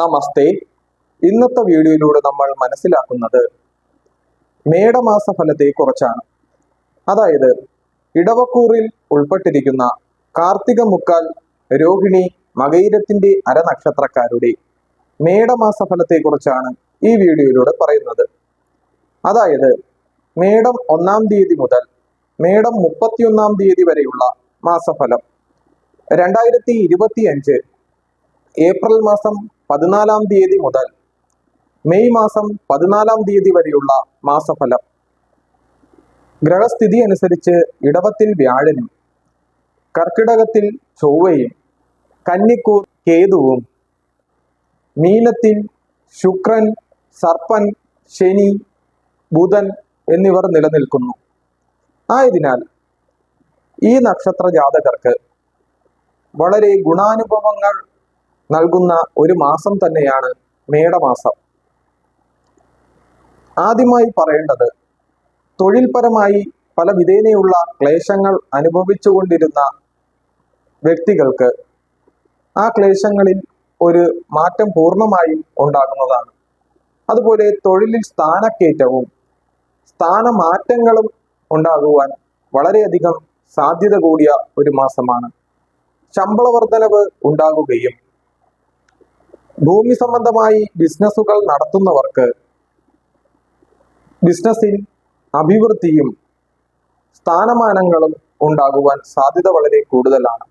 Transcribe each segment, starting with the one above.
നമസ്തേ. ഇന്നത്തെ വീഡിയോയിലൂടെ നമ്മൾ മനസ്സിലാക്കുന്നത് മേടമാസ ഫലത്തെ കുറച്ചാണ്. അതായത് ഇടവക്കൂറിൽ ഉൾപ്പെട്ടിരിക്കുന്ന കാർത്തിക മുക്കാൽ രോഹിണി മകയിരത്തിന്റെ അരനക്ഷത്രക്കാരുടെ മേടമാസ ഫലത്തെ കുറിച്ചാണ് ഈ വീഡിയോയിലൂടെ പറയുന്നത്. അതായത് മേടം ഒന്നാം തീയതി മുതൽ മേടം മുപ്പത്തിയൊന്നാം തീയതി വരെയുള്ള മാസഫലം. രണ്ടായിരത്തി ഇരുപത്തി അഞ്ച് ഏപ്രിൽ മാസം പതിനാലാം തീയതി മുതൽ മെയ് മാസം പതിനാലാം തീയതി വരെയുള്ള മാസഫലം. ഗ്രഹസ്ഥിതി അനുസരിച്ച് ഇടവത്തിൽ വ്യാഴനും കർക്കിടകത്തിൽ ചൊവ്വയും കന്നിക്കൂർ കേതുവും മീനത്തിൽ ശുക്രൻ സർപ്പൻ ശനി ബുധൻ എന്നിവർ നിലനിൽക്കുന്നു. ആയതിനാൽ ഈ നക്ഷത്ര ജാതകർക്ക് വളരെ ഗുണാനുഭവങ്ങൾ നൽകുന്ന ഒരു മാസം തന്നെയാണ് മേടമാസം. ആദ്യമായി പറയേണ്ടത് തൊഴിൽപരമായി പല വിധേനയുള്ള ക്ലേശങ്ങൾ അനുഭവിച്ചുകൊണ്ടിരുന്ന വ്യക്തികൾക്ക് ആ ക്ലേശങ്ങളിൽ ഒരു മാറ്റം പൂർണമായും ഉണ്ടാകുന്നതാണ്. അതുപോലെ തൊഴിലിൽ സ്ഥാനക്കയറ്റവും സ്ഥാനമാറ്റങ്ങളും ഉണ്ടാകുവാൻ വളരെയധികം സാധ്യത കൂടിയ ഒരു മാസമാണ്. ശമ്പള വർധനവ് ഉണ്ടാകുകയും ഭൂമി സംബന്ധമായി ബിസിനസ്സുകൾ നടത്തുന്നവർക്ക് ബിസിനസ്സിൽ അഭിവൃദ്ധിയും സ്ഥാനമാനങ്ങളും ഉണ്ടാകുവാൻ സാധ്യത വളരെ കൂടുതലാണ്.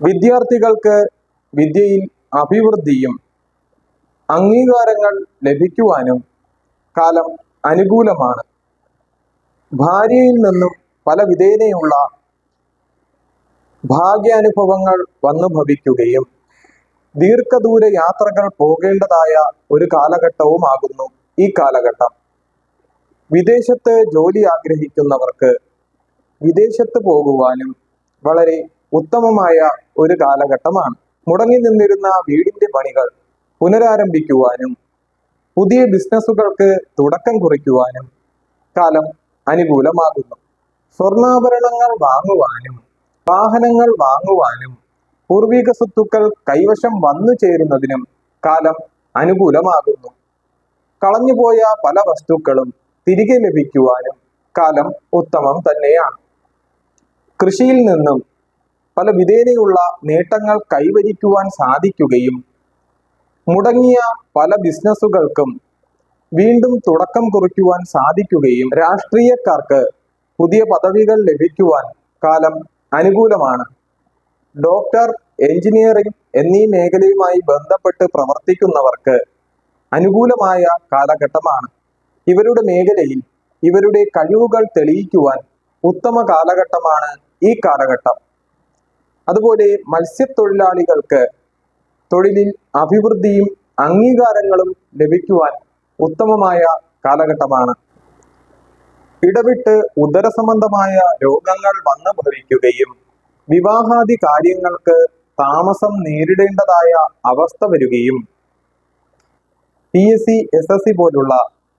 വിദ്യാർത്ഥികൾക്ക് വിദ്യയിൽ അഭിവൃദ്ധിയും അംഗീകാരങ്ങൾ ലഭിക്കുവാനും കാലം അനുകൂലമാണ്. ഭാര്യയിൽ നിന്നും പല വിധേനയുള്ള ഭാഗ്യാനുഭവങ്ങൾ വന്നു ഭവിക്കുകയും ദീർഘദൂര യാത്രകൾ പോകേണ്ടതായ ഒരു കാലഘട്ടവുമാകുന്നു ഈ കാലഘട്ടം. വിദേശത്ത് ജോലി ആഗ്രഹിക്കുന്നവർക്ക് വിദേശത്ത് പോകുവാനും വളരെ ഉത്തമമായ ഒരു കാലഘട്ടമാണ്. മുടങ്ങി നിന്നിരുന്ന വീടിന്റെ പണികൾ പുനരാരംഭിക്കുവാനും പുതിയ ബിസിനസ്സുകൾക്ക് തുടക്കം കുറിക്കുവാനും കാലം അനുകൂലമാകുന്നു. സ്വർണാഭരണങ്ങൾ വാങ്ങുവാനും വാഹനങ്ങൾ വാങ്ങുവാനും പൂർവിക സ്വത്തുക്കൾ കൈവശം വന്നു ചേരുന്നതിനും കാലം അനുകൂലമാകുന്നു. കളഞ്ഞുപോയ പല വസ്തുക്കളും തിരികെ ലഭിക്കുവാനും കാലം ഉത്തമം തന്നെയാണ്. കൃഷിയിൽ നിന്നും പല വിധേനയുള്ള നേട്ടങ്ങൾ കൈവരിക്കുവാൻ സാധിക്കുകയും മുടങ്ങിയ പല ബിസിനസ്സുകൾക്കും വീണ്ടും തുടക്കം കുറിക്കുവാൻ സാധിക്കുകയും രാഷ്ട്രീയക്കാർക്ക് പുതിയ പദവികൾ ലഭിക്കുവാൻ കാലം അനുകൂലമാണ്. ഡോക്ടർ എഞ്ചിനീയറിംഗ് എന്നീ മേഖലയുമായി ബന്ധപ്പെട്ട് പ്രവർത്തിക്കുന്നവർക്ക് അനുകൂലമായ കാലഘട്ടമാണ്. ഇവരുടെ മേഖലയിൽ ഇവരുടെ കഴിവുകൾ തെളിയിക്കുവാൻ ഉത്തമ കാലഘട്ടമാണ് ഈ കാലഘട്ടം. അതുപോലെ മത്സ്യത്തൊഴിലാളികൾക്ക് തൊഴിലിൽ അഭിവൃദ്ധിയും അംഗീകാരങ്ങളും ലഭിക്കുവാൻ ഉത്തമമായ കാലഘട്ടമാണ്. ഇടവിട്ട് ഉദരസംബന്ധമായ രോഗങ്ങൾ വന്നു ഭവിക്കുകയും വിവാഹാദി കാര്യങ്ങൾക്ക് താമസം നേരിടേണ്ടതായ അവസ്ഥ വരികയും P S C S S C പോലുള്ള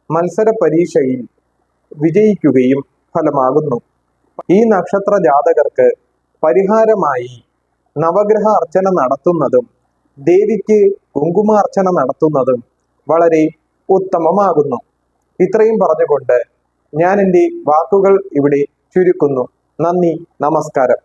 മത്സര പരീക്ഷയിൽ വിജയിക്കുകയും ഫലമാകുന്നു. ഈ നക്ഷത്ര ജാതകർക്ക് പരിഹാരമായി നവഗ്രഹ അർച്ചന നടത്തുന്നതും ദേവിക്ക് കുങ്കുമാർച്ചന നടത്തുന്നതും വളരെ ഉത്തമമാകുന്നു. ഇത്രയും പറഞ്ഞുകൊണ്ട് ഞാൻ എന്റെ വാക്കുകൾ ഇവിടെ ചുരുക്കുന്നു. നന്ദി നമസ്കാരം.